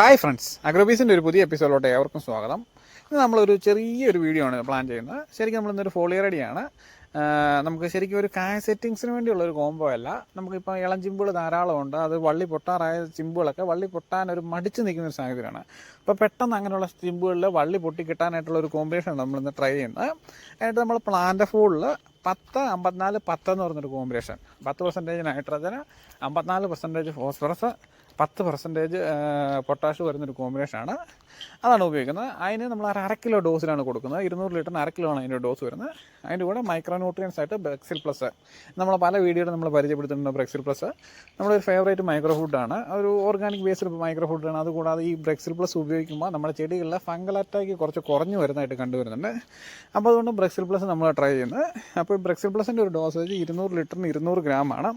Hi friends അഗ്രോബീസിന്റെ ഒരു പുതിയ എപ്പിസോഡിലോട്ട് ഏവർക്കും സ്വാഗതം. ഇന്ന് നമ്മളൊരു ചെറിയൊരു വീഡിയോ ആണ് പ്ലാൻ ചെയ്യുന്നത്. ശരിക്കും നമ്മൾ ഇന്നൊരു ഫോളിയറടിയാണ് നമുക്ക് ശരിക്കും ഒരു കായ സെറ്റിങ്സിന് വേണ്ടിയുള്ള ഒരു കോംബോ അല്ല. നമുക്കിപ്പോൾ ഇളം ചിമ്പുകൾ ധാരാളമുണ്ട് അത് വള്ളി പൊട്ടാറായ ചിമ്പുകളൊക്കെ വള്ളി പൊട്ടാൻ ഒരു മടിച്ച് നിൽക്കുന്ന ഒരു സാഹചര്യമാണ്. അപ്പോൾ പെട്ടെന്ന് അങ്ങനെയുള്ള ചിമ്പുകളിൽ വള്ളി പൊട്ടി കിട്ടാനായിട്ടുള്ള ഒരു കോമ്പിനേഷൻ നമ്മളിന്ന് ട്രൈ ചെയ്യുന്നത്. അതിനായിട്ട് നമ്മൾ പ്ലാന്റ് ഫോളിൽ പത്ത് അമ്പത്തിനാല് പത്ത് എന്ന് പറഞ്ഞൊരു കോമ്പിനേഷൻ പത്ത് പെർസെന്റേജ് നൈട്രജന് അമ്പത്തിനാല് പെർസെന്റേജ് ഫോസ്ഫറസ് പത്ത് പെർസെന്റേജ് പൊട്ടാഷ് വരുന്നൊരു കോമ്പിനേഷനാണ് അതാണ് ഉപയോഗിക്കുന്നത്. അതിന് നമ്മൾ ഒരു അര കിലോ ഡോസിലാണ് കൊടുക്കുന്നത്. ഇരുന്നൂറ് ലിറ്ററിന് അര കിലോ ആണ് അതിന്റെ ഡോസ് വരുന്നത്. അതിന്റെ കൂടെ മൈക്രോ ന്യൂട്രിയൻസ് ആയിട്ട് ബ്രെക്സിൽ പ്ലസ് നമ്മൾ പല വീഡിയോയിലും നമ്മൾ പരിചയപ്പെടുത്തുന്നുണ്ട് ബ്രെക്സിൽ പ്ലസ് നമ്മളൊരു ഫേവറേറ്റ് മൈക്രോ ഫുഡാണ് ഒരു ഓർഗാനിക് ബേസ്ഡ് മൈക്രോ ഫുഡാണ് അതുകൂടാതെ ഈ ബ്രെക്സിൽ പ്ലസ് ഉപയോഗിക്കുമ്പോൾ നമ്മുടെ ചെടികളിലെ ഫംഗൽ അറ്റാക്ക് കുറച്ച് കുറഞ്ഞു വരുന്നതായിട്ട് കണ്ടുവരുന്നുണ്ട്. അപ്പോൾ അതുകൊണ്ട് ബ്രെക്സിൽ പ്ലസ് നമ്മൾ ട്രൈ ചെയ്യുന്നത്. അപ്പോൾ ബ്രെക്സിൽ പ്ലസിന്റെ ഒരു ഡോസേജ് ഇരുന്നൂറ് ലിറ്ററിന് ഇരുന്നൂറ് ഗ്രാമാണ്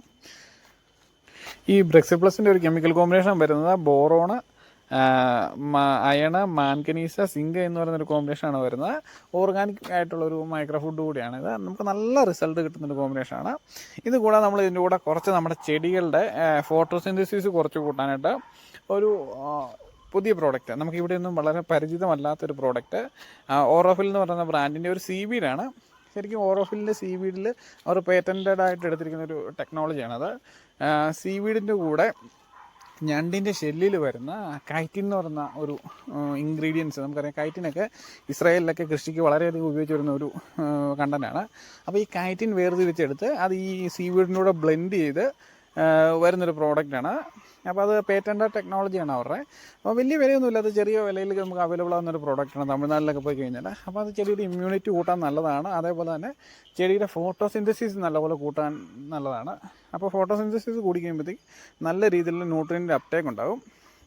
ഈ ബ്രെക്സിൽ പ്ലസിന്റെ ഒരു കെമിക്കൽ കോമ്പിനേഷൻ വരുന്നത് ബോറോണ് അയണ മാൻകനീസ സിങ്ക് എന്ന് പറയുന്നൊരു കോമ്പിനേഷനാണ് വരുന്നത്. ഓർഗാനിക് ആയിട്ടുള്ളൊരു മൈക്രോ ഫുഡ് കൂടിയാണ് ഇത്. നമുക്ക് നല്ല റിസൾട്ട് കിട്ടുന്നൊരു കോമ്പിനേഷനാണ് ഇത് കൂടാതെ നമ്മൾ ഇതിന്റെ കൂടെ കുറച്ച് നമ്മുടെ ചെടികളുടെ ഫോട്ടോസിന്തസിസ് കുറച്ച് കൂട്ടാനായിട്ട് ഒരു പുതിയ പ്രോഡക്റ്റ് നമുക്ക് ഇവിടെ ഒന്നും വളരെ പരിചിതമല്ലാത്തൊരു പ്രോഡക്റ്റ് ഓറോഫിൽ എന്ന് പറയുന്ന ബ്രാൻഡിന്റെ ഒരു സി ബീഡാണ് ശരിക്കും ഓറോഫിലിന്റെ സീ വീഡിൽ അവർ പേറ്റന്റഡ് ആയിട്ട് എടുത്തിരിക്കുന്ന ഒരു ടെക്നോളജിയാണ്. അത് സീ വീഡിന്റെ കൂടെ ഞണ്ടിന്റെ ഷെല്ലിൽ വരുന്ന കൈറ്റിൻ എന്ന് പറയുന്ന ഒരു ഇൻഗ്രീഡിയൻസ് നമുക്കറിയാം. കൈറ്റിനൊക്കെ ഇസ്രായേലിലൊക്കെ കൃഷിക്ക് വളരെയധികം ഉപയോഗിച്ച് വരുന്ന ഒരു കണ്ടന്റാണ് അപ്പോൾ ഈ കൈറ്റിൻ വേർതിരിച്ചെടുത്ത് അത് ഈ സീ വീഡിനൂടെ ബ്ലെൻഡ് ചെയ്ത് വരുന്നൊരു പ്രോഡക്റ്റാണ്. അപ്പോൾ അത് പേറ്റന്റ് ടെക്നോളജിയാണ് അവരുടെ. അപ്പോൾ വലിയ വിലയൊന്നുമില്ല. അത് ചെറിയ വിലയിൽ നമുക്ക് അവൈലബിൾ ആകുന്ന ഒരു പ്രോഡക്റ്റാണ് തമിഴ്നാട്ടിലൊക്കെ പോയി കഴിഞ്ഞാൽ അപ്പോൾ അത് ചെടിയുടെ ഇമ്മ്യൂണിറ്റി കൂട്ടാൻ നല്ലതാണ്. അതേപോലെ തന്നെ ചെടിയുടെ ഫോട്ടോസിന്തസിസ് നല്ലപോലെ കൂട്ടാൻ നല്ലതാണ്. അപ്പോൾ ഫോട്ടോസിന്തസിസ് കൂടി കഴിയുമ്പോഴത്തേക്ക് നല്ല രീതിയിലുള്ള ന്യൂട്രിയന്റെ അപ്ടേക്ക് ഉണ്ടാകും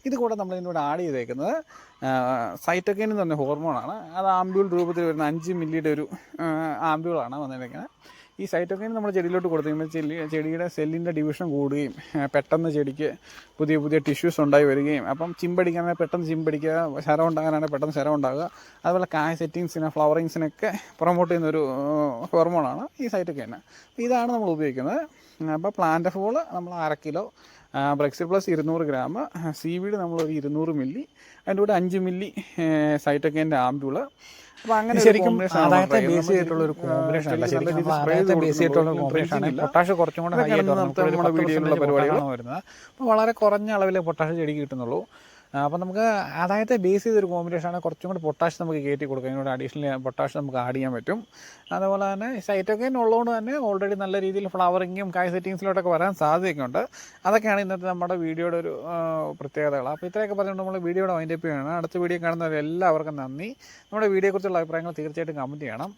ഇത് കൂടെ നമ്മൾ ഇതിനോട് ആഡ് ചെയ്തേക്കുന്നത് സൈറ്റോക്കൈൻ എന്ന് പറഞ്ഞ ഹോർമോണാണ് അത് ആംബ്യൂൾ രൂപത്തിൽ വരുന്ന അഞ്ച് മില്ലിയുടെ ഒരു ആംബ്യൂളാണ് വന്നിരിക്കുന്നത്. ഈ സൈറ്റോക്കൈൻ നമ്മൾ ചെടിയിലോട്ട് കൊടുത്തു. കഴിയുമ്പോൾ ചെടിയുടെ സെല്ലിന്റെ ഡിവിഷൻ കൂടുകയും പെട്ടെന്ന് ചെടിക്ക് പുതിയ പുതിയ ടിഷ്യൂസ് ഉണ്ടായി വരികയും അപ്പം ചിമ്പടിക്കാനാണെങ്കിൽ പെട്ടെന്ന് ചിമ്പടിക്കുക ശരം ഉണ്ടാകാനാണെങ്കിൽ പെട്ടെന്ന് ശരം ഉണ്ടാകുക. അതുപോലെ കായ സെറ്റിങ്സിന് ഫ്ലവറിങ്സിനൊക്കെ പ്രൊമോട്ട് ചെയ്യുന്ന ഒരു ഹോർമോണാണ് ഈ സൈറ്റോക്കൈൻ ഇതാണ് നമ്മൾ ഉപയോഗിക്കുന്നത്. അപ്പോൾ പ്ലാന്റ് ഫോൾ നമ്മൾ അര കിലോ ബ്രെക്സി പ്ലസ് ഇരുന്നൂറ് ഗ്രാം സീവീഡ് നമ്മൾ ഒരു ഇരുന്നൂറ് മില്ലി അതിന്റെ കൂടെ അഞ്ച് മില്ലി സൈറ്റൊക്കെ ആംബ്യൂൾ അങ്ങനെ ശരിക്കും ആദായത്തെ ബേസ് ചെയ്തിട്ടുള്ള ഒരു കോമ്പിനേഷൻ അല്ല. ശരിക്കും നമ്മൾ ആദായത്തെ ബേസ് ചെയ്തിട്ടുള്ള ഒരു കോമ്പിനേഷൻ ആണ് പൊട്ടാഷ് കുറച്ചും കൂടെ ഹൈ ആയിട്ട് നമ്മുടെ വീഡിയോയിലുള്ള പരിപാടികളാണ് വരുന്നത്. അപ്പോൾ വളരെ കുറഞ്ഞ അളവിലെ പൊട്ടാഷ് ചെടിക്ക് കിട്ടുന്നുള്ളൂ. അപ്പോൾ നമുക്ക് ആദായത്തെ ബേസ് ചെയ്തൊരു കോമ്പിനേഷൻ ആണ് കുറച്ചും കൂടി പൊട്ടാഷ് നമുക്ക് കയറ്റി കൊടുക്കാം ഇതിനോട് അഡീഷണൽ പൊട്ടാഷ് നമുക്ക് ആഡ് ചെയ്യാൻ പറ്റും. അതുപോലെ തന്നെ സൈറ്റൊക്കെ ഉള്ളതുകൊണ്ട് തന്നെ ഓൾറെഡി നല്ല രീതിയിൽ ഫ്ലവറിങ്ങും കായ് സെറ്റിങ്സിലോട്ടൊക്കെ വരാൻ സാധ്യതയൊക്കെ ഉണ്ട് അതൊക്കെയാണ് ഇന്നത്തെ നമ്മുടെ വീഡിയോയുടെ ഒരു പ്രത്യേകതകൾ. അപ്പോൾ ഇത്രയൊക്കെ പറഞ്ഞുകൊണ്ട് നമ്മൾ വീഡിയോയുടെ വൈൻഡപ്പ് ചെയ്യണം അടുത്ത വീഡിയോ കാണുന്നവർ എല്ലാവർക്കും നന്ദി. നമ്മുടെ വീഡിയോയെക്കുറിച്ചുള്ള അഭിപ്രായങ്ങൾ തീർച്ചയായിട്ടും കമന്റ് ചെയ്യണം.